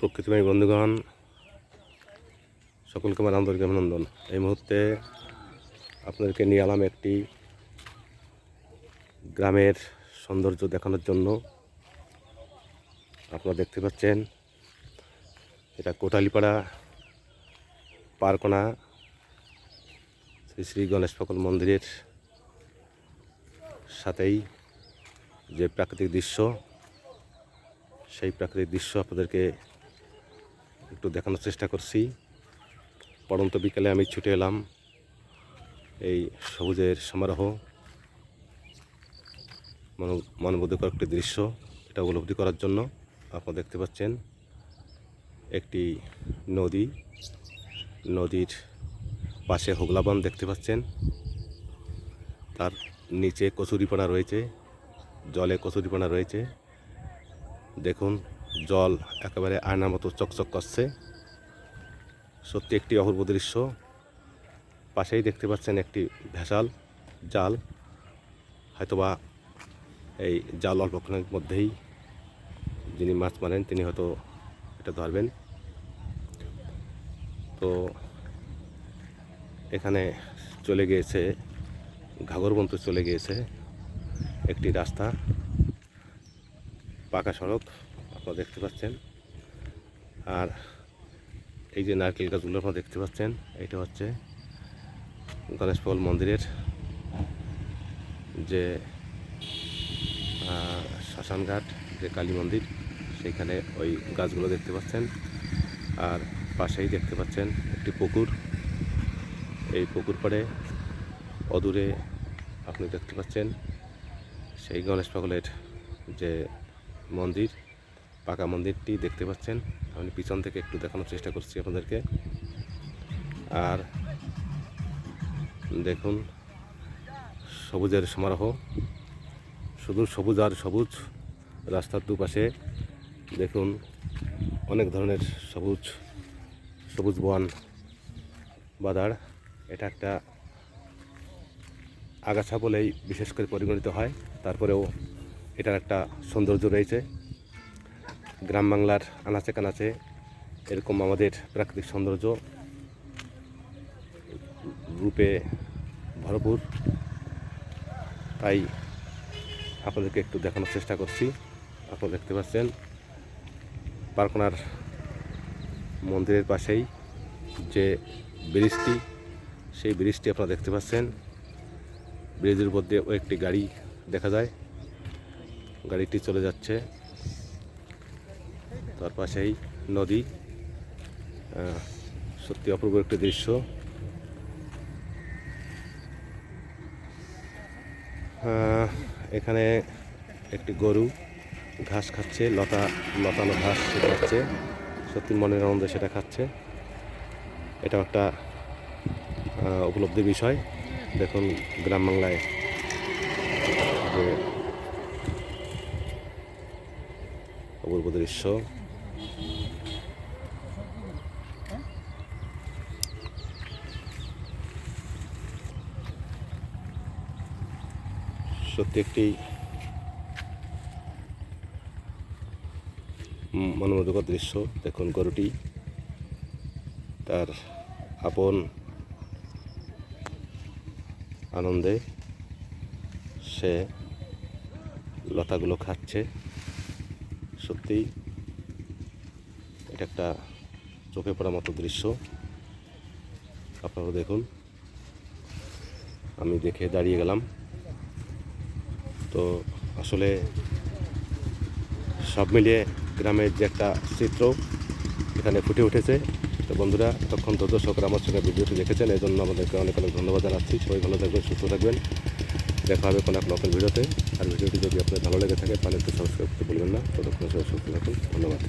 প্রকৃতিময় বন্ধুগণ, সকলকে আমার আন্তরিক অভিনন্দন। এই মুহূর্তে আপনাদেরকে নিয়ে এলাম একটি গ্রামের সৌন্দর্য দেখানোর জন্য। আপনারা দেখতে পাচ্ছেন, এটা কোটালীপাড়া পারকোনা, শ্রী শ্রী গণেশ ফকল মন্দিরের সাথেই যে প্রাকৃতিক দৃশ্য, সেই প্রাকৃতিক দৃশ্য আপনাদেরকে একটু দেখানোর চেষ্টা করছি। পড়ন্ত বিকালে আমি ছুটে এলাম এই সবুজের সমারোহ। মন- মনোমুগ্ধকর একটি দৃশ্য, এটা উপলব্ধি করার জন্য আপনারা দেখতে পাচ্ছেন একটি নদী। নদীর পাশে হোগলাবন দেখতে পাচ্ছেন। তার নিচে কচুরিপানা রয়েছে, জলে কচুরিপানা রয়েছে। দেখুন জল একেবারে আয়নার মতো চকচক করছে। সত্যি একটি অপূর্ব দৃশ্য। পাশেই দেখতে পাচ্ছেন একটি ভেসাল জাল। হয়তোবা এই জাল অল্পক্ষণের মধ্যেই যিনি মাছ মারেন, তিনি হয়তো এটা ধরবেন। তো এখানে চলে গিয়েছে ঘাগরবন্ত চলে গিয়েছে একটি রাস্তা, পাকা সড়ক। আপনারা দেখতে পাচ্ছেন। আর এই যে নারকেল গাছগুলো আপনারা দেখতে পাচ্ছেন, এটা হচ্ছে গণেশ পাগল মন্দিরের যে শ্মশানঘাট যে কালী মন্দির সেইখানে ওই গাছগুলো দেখতে পাচ্ছেন। আর পাশেই দেখতে পাচ্ছেন একটি পুকুর। এই পুকুর পাড়ে অদূরে আপনি দেখতে পাচ্ছেন সেই গণেশ পাগলের যে মন্দির পাকা মন্দিরটি দেখতে পাচ্ছেন। আমি পিছন থেকে একটু দেখানোর চেষ্টা করছি আপনাদেরকে। আর দেখুন, সবুজের সমারোহ। শুধু সবুজ আর সবুজ, রাস্তার দুপাশে দেখুন অনেক ধরনের সবুজ সবুজ বন বাদার এটা একটা আগাছা বলেই বিশেষ করে পরিগণিত হয়। তারপরেও এটার একটা সৌন্দর্য রয়েছে। গ্রাম বাংলার আনাচে কানাচে এরকম আমাদের প্রাকৃতিক সৌন্দর্য রূপে ভরপুর। তাই আপনাদেরকে একটু দেখানোর চেষ্টা করছি। আপনারা দেখতে পাচ্ছেন, পার্কনার মন্দিরের পাশেই যে ব্রিজটি, সেই ব্রিজটি আপনারা দেখতে পাচ্ছেন। ব্রিজের দিয়ে ও একটি গাড়ি দেখা যায়। গাড়িটি চলে যাচ্ছে। তার পাশেই নদী। সত্যি অপূর্ব একটি দৃশ্য। এখানে একটি গরু ঘাস খাচ্ছে লতা লতানো ঘাস খাচ্ছে। সত্যি মনের আনন্দে সেটা খাচ্ছে। এটা একটা আহ, উপলব্ধির বিষয়। দেখুন গ্রাম বাংলায় অপূর্ব দৃশ্য। সত্যি একটি উম, মনোমুগ্ধকর দৃশ্য। দেখুন গরুটি তার আপন আনন্দে সে লতাগুলো খাচ্ছে। সত্যি এটা একটা চোখে পড়ার মতো দৃশ্য। আপনারা দেখুন। আমি দেখে দাঁড়িয়ে গেলাম। তো আসলে সব মিলিয়ে গ্রামের যে একটা চিত্র এখানে ফুটে উঠেছে। তো বন্ধুরা তখন তো দর্শকরা আমার সঙ্গে ভিডিওটি দেখেছেন এই জন্য আমাদেরকে অনেক অনেক ধন্যবাদ জানাচ্ছি। সবাই ভালো থাকবেন, সুস্থ থাকবেন। দেখা হবে কোনো এক নতুন ভিডিওতে। আর ভিডিওটি যদি আপনার ভালো লেগে থাকে, তাহলে একটু সাবস্ক্রাইব করতে বলবেন না। ততক্ষণ সবাই সুস্থ থাকুন। ধন্যবাদ।